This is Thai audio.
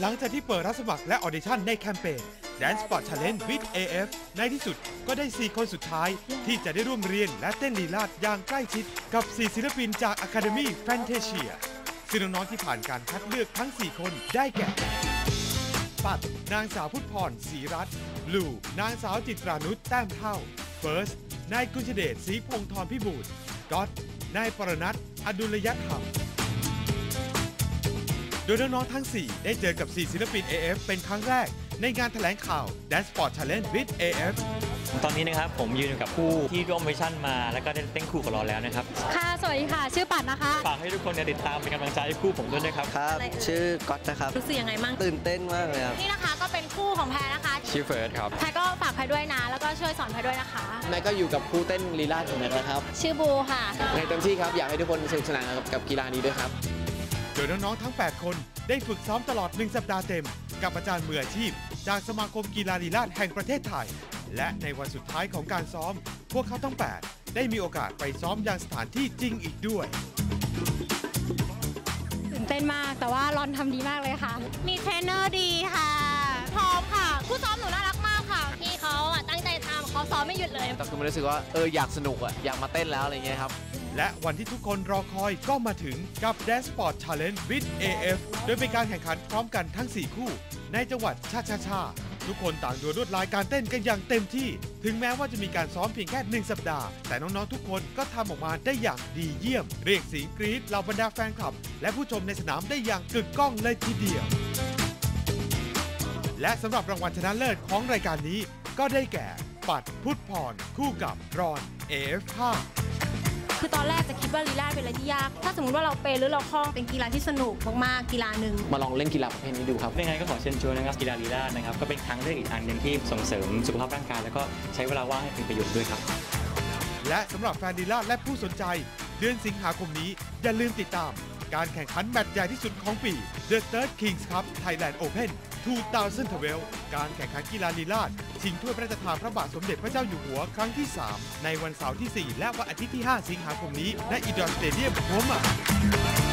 หลังจากที่เปิดรับสมัครและออเดชั่นในแคมเปญ Dance Sport Challenge with AF ในที่สุดก็ได้ 4 คนสุดท้าย ที่จะได้ร่วมเรียนและเต้นลีลาดอย่างใกล้ชิด กับ 4 ศิลปินจาก Academy Fantasia ซึ่งน้องๆที่ผ่านการคัดเลือกทั้ง 4 คนได้แก่ ปัด นางสาวพุทธพรศรีรัตน์บลูนางสาวจิตรานุชแต้มเท่าเฟิร์สนายกุญชเดชศรีพงษ์ธรพิบูลก๊อตนายปรนัทอดุลยธรรม โดยน้องๆทั้ง 4 ได้เจอกับ 4 ศิลปิน AF เป็นครั้งแรก ในงานแถลงข่าว Dance Sport Challenge with AF ตอนนี้นะครับผมยืนอยู่กับผู้ที่ร่วมมิชชั่นมา แล้วก็ได้เต้นคู่กับเราแล้วนะครับ ค่ะ สวัสดีค่ะ ชื่อปัดนะคะ ฝากให้ทุกคนเนี่ยติดตามเป็นกำลังใจให้คู่ผมด้วยนะครับ ครับ ชื่อก๊อตนะครับ รู้สึกยังไงมั่งตื่นเต้นมากเลยครับ นี่นะคะก็เป็นคู่ของแพรนะคะชื่อเฟิร์สครับ แพรก็ฝากแพรด้วยนะ แล้วก็ช่วยสอนแพรด้วยนะคะแม่ก็อยู่กับครูเต้นลีลาดของแม่นะครับ ชื่อบูค่ะ ในเต็มที่ครับ อยากให้ทุกคนสนุกสนานกับกับกีฬานี้ด้วยครับ โดยน้องๆทั้ง 8 คนได้ฝึกซ้อมตลอด 1 สัปดาห์เต็ม กับอาจารย์มืออาชีพ จากสมาคมกีฬาลีลาดแห่งประเทศไทย และในวันสุดท้ายของการซ้อม พวกเขาทั้ง 8 ได้มีโอกาสไปซ้อมยังสถานที่จริงอีกด้วยตื่นเต้นมากแต่ว่ารอนทำดีมากเลยค่ะ มีเทรนเนอร์ดีค่ะ พร้อมค่ะ ผู้ซ้อมหนูน่ารักมากค่ะ พี่เขาอะตั้งใจทำเขาซ้อมไม่หยุดเลย แต่คือมันรู้สึกว่าเอออยากสนุกอะอยากมาเต้นแล้วอะไรเงี้ยครับ และวันที่ทุกคนรอคอยก็มาถึงกับ Dance Sport Challenge with AF โดยเป็นการแข่งขันพร้อมกันทั้ง 4 คู่ ในจังหวัดชาชาชาทุกคนต่างดูลวดลายการเต้นกันอย่างเต็มที่ ถึงแม้ว่าจะมีการซ้อมเพียงแค่1สัปดาห์ แต่น้องๆทุกคนก็ทำออกมาได้อย่างดีเยี่ยม เรียกเสียงกรี๊ดเหล่าบรรดาแฟนคลับ และผู้ชมในสนามได้อย่างกึกก้องเลยทีเดียว และสำหรับรางวัลชนะเลิศของรายการนี้ ก็ได้แก่ ปัดพุทธพรคู่กับรอน AF5 คือตอนแรกจะคิดว่าลีลาเป็นอะไรที่ยาก ถ้าสมมติว่าเราเป็นหรือเราคล่องเป็นกีฬาที่สนุกมากๆกีฬาหนึ่งมาลองเล่นกีฬาประเภทนี้ดูครับยังไงก็ขอเชิญชวนนะครับกีฬาลีลาดนะครับก็เป็นทางเลือกอีกอันหนึ่งที่ส่งเสริมสุขภาพร่างกายแล้วก็ใช้เวลาว่างให้เป็นประโยชน์ด้วยครับ และสำหรับแฟนดีลาและผู้สนใจ เดือนสิงหาคมนี้อย่าลืมติดตาม การแข่งขันแมตช์ใหญ่ที่สุดของปี The Third Kings Cup Thailand Open 2012 การแข่งขันกีฬาลีลาดชิงถ้วยพระราชทานพระบาทสมเด็จพระเจ้าอยู่หัวครั้งที่ 3 ในวันเสาร์ที่ 4 และวันอาทิตย์ที่ 5 สิงหาคมนี้ณอินดอร์สเตเดียมโฮมา